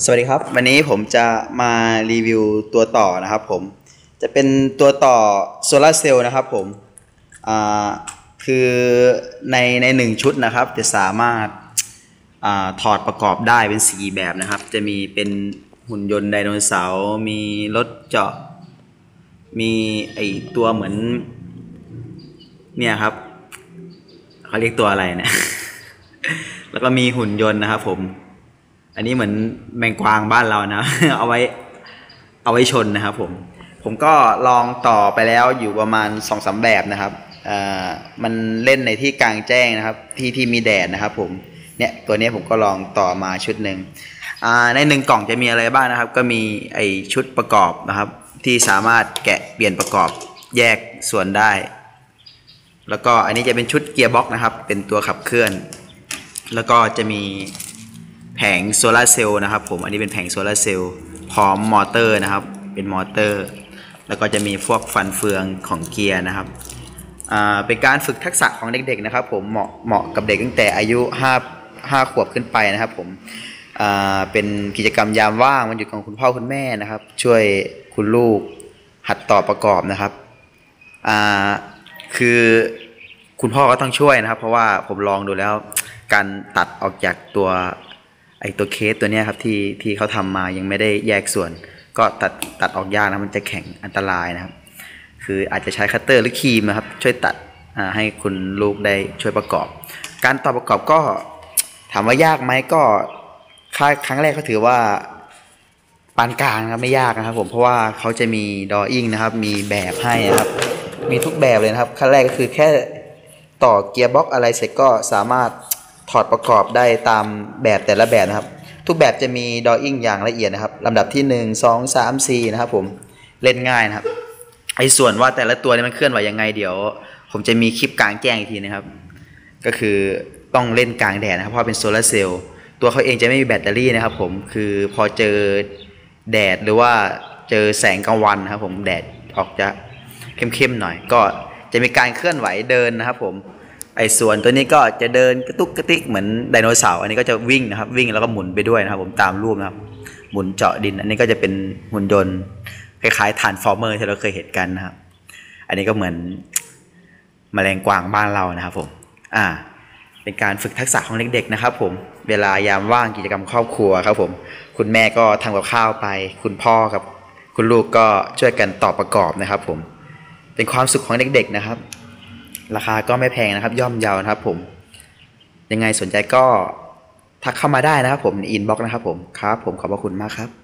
สวัสดีครับ วันนี้ผมจะมารีวิวตัวต่อนะครับผมจะเป็นตัวต่อโซลาร์เซลล์นะครับผมอ่าคือในในหนึ่งชุดนะครับ จะสามารถอาถอดประกอบได้เป็นสีแบบนะครับ จะมีเป็นหุ่นยนต์ไดโนเสาร์มีรถเจาะ มีไอตัวเหมือนเนี่ยครับเขาเรียกตัวอะไรเนี่ยแล้วก็มีหุ่นยนต์นะครับผม อันนี้เหมือนแมงกวางบ้านเรานะ เอาไว้เอาไว้ชนนะครับผม ผมก็ลองต่อไปแล้วอยู่ประมาณสองสาแบบนะครับอ่ามันเล่นในที่กลางแจ้งนะครับ ที่ที่มีแดดนะครับผมเนี่ยตัวนี้ผมก็ลองต่อมาชุดหนึ่งอ่าในหนึ่งกล่องจะมีอะไรบ้างนะครับ ก็มีไอชุดประกอบนะครับ ที่สามารถแกะเปลี่ยนประกอบแยกส่วนได้ แล้วก็อันนี้จะเป็นชุดเกียร์บ็อกนะครับ เป็นตัวขับเคลื่อน แล้วก็จะมี ผงโซลาร์เซลล์นะครับผมอันนี้เป็นแผงโซลาร์เซลล์พร้อมมอเตอร์นะครับเป็นมอเตอร์ แล้วก็จะมีพวกฟันเฟืองของเกียร์นะครับเป็นการฝึกทักษะของเด็กๆนะครับผมเหมาะเหมาะกับเด็กตั้งแต่อายุ5 5ขวบขึ้นไปนะครับผมเป็นกิจกรรมยามว่างมันอยู่ของคุณพ่อคุณแม่นะครับ ช่วยคุณลูกหัดต่อประกอบนะครับคือคุณพ่อก็ต้องช่วยนะครับ เพราะว่าผมลองดูแล้วการตัดออกจากตัว ไอตัวเคสตัวเนี้ยครับที่ที่เขาทำมายังไม่ได้แยกส่วน ก็ตัดตัดออกยากนะมันจะแข็งอันตรายนะครับ คืออาจจะใช้คัตเตอร์หรือครีมนะครับ ช่วยตัดให้คุณลูกได้ช่วยประกอบ การต่อประกอบก็ถามว่ายากไหมก็ค่าครั้งแรกก็ถือว่าปานกลางครับไม่ยากนะครับ ผมเพราะว่าเขาจะมีดออิ่งนะครับ มีแบบให้นะครับ มีทุกแบบเลยนะครับขั้นแรกก็คือแค่ต่อเกียร์บ็อกอะไรเสร็จก็สามารถ ถอดประกอบได้ตามแบบแต่ละแบบนะครับ ทุกแบบจะมีดออิ่งอย่างละเอียดนะครับลำดับที่ 1 2 3 4 นะครับผมเล่นง่ายนะครับไอ้ส่วนว่าแต่ละตัวนี่มันเคลื่อนไหวยังไงเดี๋ยว ผมจะมีคลิปกลางแจ้งอีกทีนะครับ ก็คือต้องเล่นกลางแดดนะครับ เพราะเป็นโซลาร์เซลล์ตัวเขาเองจะไม่มีแบตเตอรี่นะครับผมคือพอเจอแดดหรือว่าเจอแสงกลางวันนะครับผมแดดออกจะเข้มๆหน่อย ก็จะมีการเคลื่อนไหวเดินนะครับผม ไอ้ส่วนตัวนี้ก็จะเดินกระตุกกระติกเหมือนไดโนเสาร์อันนี้ก็จะวิ่งนะครับ วิ่งแล้วก็หมุนไปด้วยนะครับ ผมตามรูปนะครับ หมุนเจาะดิน อันนี้ก็จะเป็นหุ่นยนต์คล้ายๆฐานฟอร์เมอร์ที่เราเคยเห็นกันนะครับ อันนี้ก็เหมือนแมลงกวางบ้านเรานะครับ ผมอ่าเป็นการฝึกทักษะของเด็กๆนะครับ ผม เวลายามว่างกิจกรรมครอบครัวครับ ผม คุณแม่ก็ทำกับข้าวไป คุณพ่อครับ คุณลูกก็ช่วยกันต่อประกอบนะครับ ผม เป็นความสุขของเด็ก ๆ นะครับ ราคาก็ไม่แพงนะครับย่อมเยาวนะครับผม ยังไงสนใจก็ทักเข้ามาได้นะครับผมอินบ็อกนะครับผมครับผมขอบพระคุณมากครับ